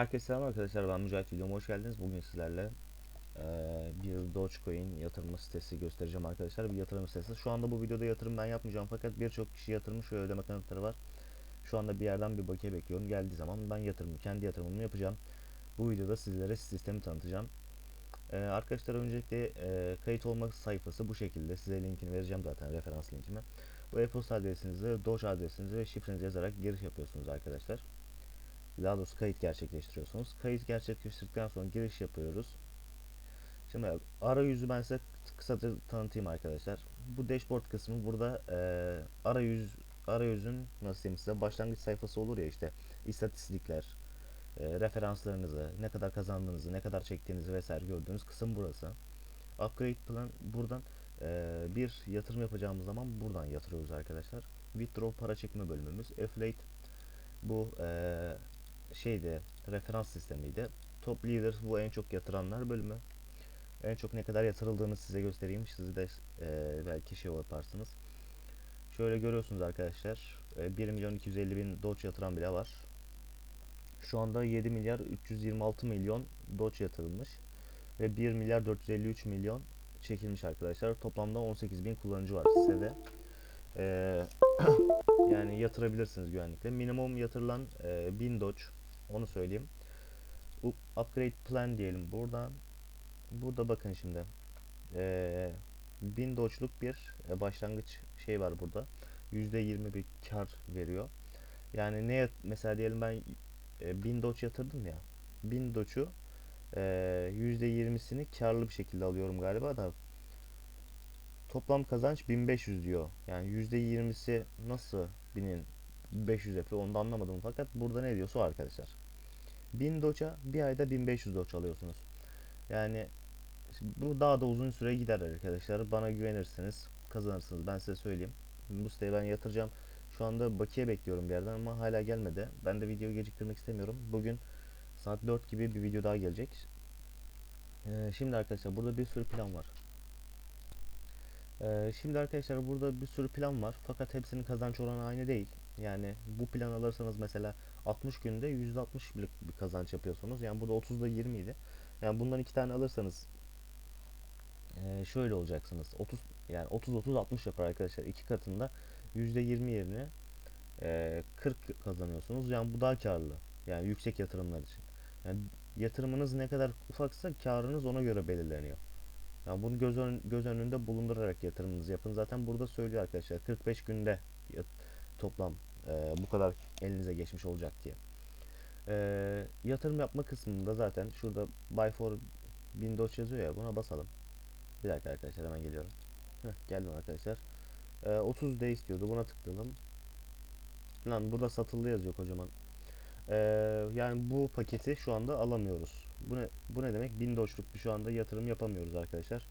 Herkese selam arkadaşlar ben Mücahit videoma hoş geldiniz. Bugün sizlerle eee, bir Dogecoin yatırım sitesi göstereceğim arkadaşlar. Bir yatırım sitesi. Şu anda bu videoda yatırım ben yapmayacağım fakat birçok kişi yatırmış ve ödeme kanıtları var. Şu anda bir yerden bir bakiye bekliyorum. Geldiği zaman ben yatırımı, kendi yatırımımı yapacağım. Bu videoda sizlere sistemi tanıtacağım. Eee, arkadaşlar öncelikle eee, kayıt olma sayfası bu şekilde. Size linkini vereceğim zaten referans linkimi. Bu e-posta adresinizi, Doge adresinizi ve şifrenizi yazarak giriş yapıyorsunuz arkadaşlar daha doğrusu kayıt gerçekleştiriyorsunuz. Kayıt gerçekleştirdikten sonra giriş yapıyoruz. Şimdi arayüzü ben size kısaca tanıtayım arkadaşlar. Bu dashboard kısmı burada e, arayüz arayüzün nasıl diyeyim size başlangıç sayfası olur ya işte istatistikler, e, referanslarınızı, ne kadar kazandığınızı, ne kadar çektiğinizi vesaire gördüğünüz kısım burası. Upgrade plan buradan e, bir yatırım yapacağımız zaman buradan yatırıyoruz arkadaşlar. Withdraw para çekme bölümümüz. Affiliate bu e, şeydi referans sistemiydi. Top Leaders bu en çok yatıranlar bölümü. En çok ne kadar yatırıldığını size göstereyim. Siz de e, belki şey yaparsınız. Şöyle görüyorsunuz arkadaşlar. E, 1 milyon 250 bin Doge yatıran bile var. Şu anda 7 milyar 326 milyon Doge yatırılmış. Ve 1 milyar 453 milyon çekilmiş arkadaşlar. Toplamda 18 bin kullanıcı var sitede. Ee, yani yatırabilirsiniz güvenlikle. Minimum yatırılan e, 1000 Doge. Onu söyleyeyim. Upgrade plan diyelim buradan. Burada bakın şimdi. Ee, 1000 Doge'luk bir e, başlangıç şey var burada. %20 bir kar veriyor. Yani ne mesela diyelim ben e, 1000 Doge yatırdım ya. 1000 Doge'u e, %20'sini karlı bir şekilde alıyorum galiba da Toplam kazanç 1500 diyor. Yani %20'si nasıl 1500 yapıyor onu da anlamadım fakat burada ne diyorsa arkadaşlar. 1000 doça bir ayda 1500 doç alıyorsunuz. Yani bu daha da uzun süre gider arkadaşlar. Bana güvenirsiniz kazanırsınız ben size söyleyeyim. Bu siteye ben yatıracağım. Şu anda bakiye bekliyorum bir yerden ama hala gelmedi. Ben de videoyu geciktirmek istemiyorum. Bugün saat 4 gibi bir video daha gelecek. Ee, şimdi arkadaşlar burada bir sürü plan var. Ee, şimdi arkadaşlar burada bir sürü plan var fakat hepsinin kazanç oranı aynı değil. Yani bu plan alırsanız mesela 60 günde %60'lık bir kazanç yapıyorsunuz. Yani burada 30'da 20 idi. Yani bundan iki tane alırsanız şöyle olacaksınız. 30 yani 30 30 60 yapar arkadaşlar. iki katında %20 yerine e, 40 kazanıyorsunuz. Yani bu daha karlı. Yani yüksek yatırımlar için. Yani yatırımınız ne kadar ufaksa karınız ona göre belirleniyor. Yani bunu göz, ön- göz önünde bulundurarak yatırımınızı yapın. Zaten burada söylüyor arkadaşlar 45 günde toplam e, bu kadar elinize geçmiş olacak diye. E, yatırım yapma kısmında zaten şurada buy for 1000 Doge yazıyor ya buna basalım. Bir dakika arkadaşlar hemen geliyorum. Heh, geldim arkadaşlar. E, 30 day istiyordu buna tıkladım. Lan burada satıldı yazıyor kocaman. E, yani bu paketi şu anda alamıyoruz. Bu ne, bu ne demek? 1000 Doge'luk bir şu anda yatırım yapamıyoruz arkadaşlar.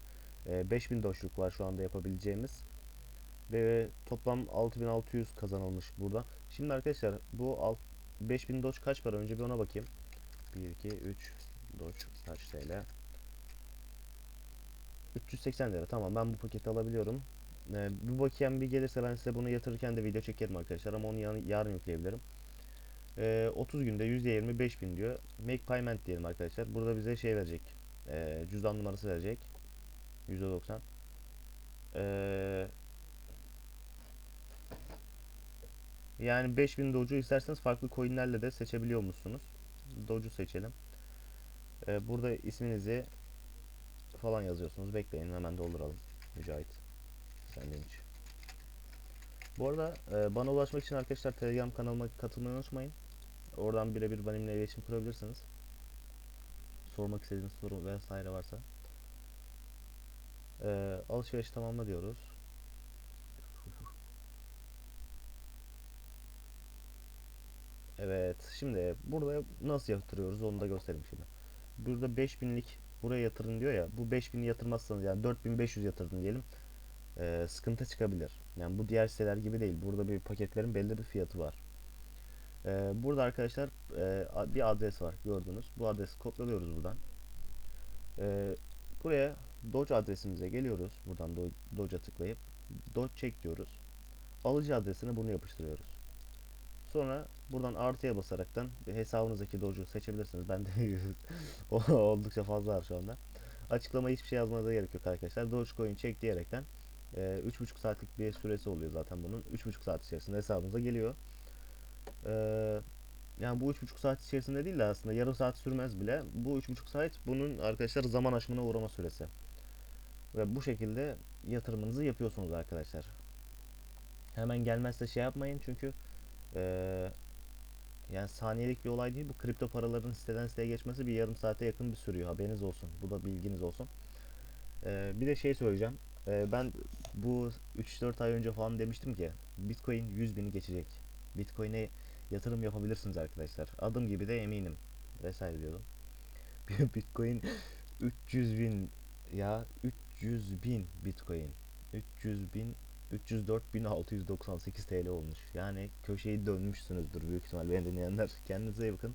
E, 5000 Doge'luk var şu anda yapabileceğimiz. Ve toplam 6600 kazanılmış burada. Şimdi arkadaşlar bu alt, 5000 Doge kaç para? Önce bir ona bakayım. 1, 2, 3 Doge kaç TL? 380 lira. Tamam ben bu paketi alabiliyorum. Ee, bu bakiyem bir gelirse ben size bunu yatırırken de video çekerim arkadaşlar ama onu yarın, yükleyebilirim. Ee, 30 günde %20 5000 diyor. Make payment diyelim arkadaşlar. Burada bize şey verecek. Ee, cüzdan numarası verecek. %90. Ee, yani 5000 Doge'u isterseniz farklı coinlerle de seçebiliyor musunuz? Doge'u seçelim. Ee, burada isminizi falan yazıyorsunuz. Bekleyin hemen dolduralım. Mücahit. Sendinç. Bu arada e, bana ulaşmak için arkadaşlar Telegram kanalıma katılmayı unutmayın. Oradan birebir benimle iletişim kurabilirsiniz. Sormak istediğiniz soru vesaire varsa. E, alışveriş tamamla diyoruz. Evet. Şimdi burada nasıl yatırıyoruz onu da göstereyim şimdi. Burada 5000'lik buraya yatırın diyor ya. Bu 5000'i yatırmazsanız yani 4500 yatırdın diyelim. e, sıkıntı çıkabilir. Yani bu diğer siteler gibi değil. Burada bir paketlerin belli bir fiyatı var. E, burada arkadaşlar e, bir adres var gördünüz. Bu adresi kopyalıyoruz buradan. E, buraya Doge adresimize geliyoruz. Buradan Do- Doge'a tıklayıp Doge çek diyoruz. Alıcı adresine bunu yapıştırıyoruz. Sonra buradan artıya basaraktan hesabınızdaki doge'u seçebilirsiniz. Ben de oldukça fazla var şu anda. Açıklamaya hiçbir şey yazmanıza gerek yok arkadaşlar. Dogecoin çek diyerekten e, 3,5 saatlik bir süresi oluyor zaten bunun. 3,5 saat içerisinde hesabınıza geliyor. Yani bu 3,5 saat içerisinde değil de aslında yarım saat sürmez bile. Bu 3,5 saat bunun arkadaşlar zaman aşımına uğrama süresi. Ve bu şekilde yatırımınızı yapıyorsunuz arkadaşlar. Hemen gelmezse şey yapmayın çünkü eee, yani saniyelik bir olay değil. Bu kripto paraların siteden siteye geçmesi bir yarım saate yakın bir sürüyor. Haberiniz olsun. Bu da bilginiz olsun. Eee, bir de şey söyleyeceğim. Eee, ben bu 3-4 ay önce falan demiştim ki Bitcoin 100 bini geçecek. Bitcoin'e yatırım yapabilirsiniz arkadaşlar. Adım gibi de eminim vesaire diyordum. Bitcoin 300 bin ya 300 bin Bitcoin. 300 bin 304.698 TL olmuş. Yani köşeyi dönmüşsünüzdür büyük ihtimal beni dinleyenler. Kendinize iyi bakın.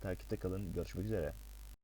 Takipte kalın. Görüşmek üzere.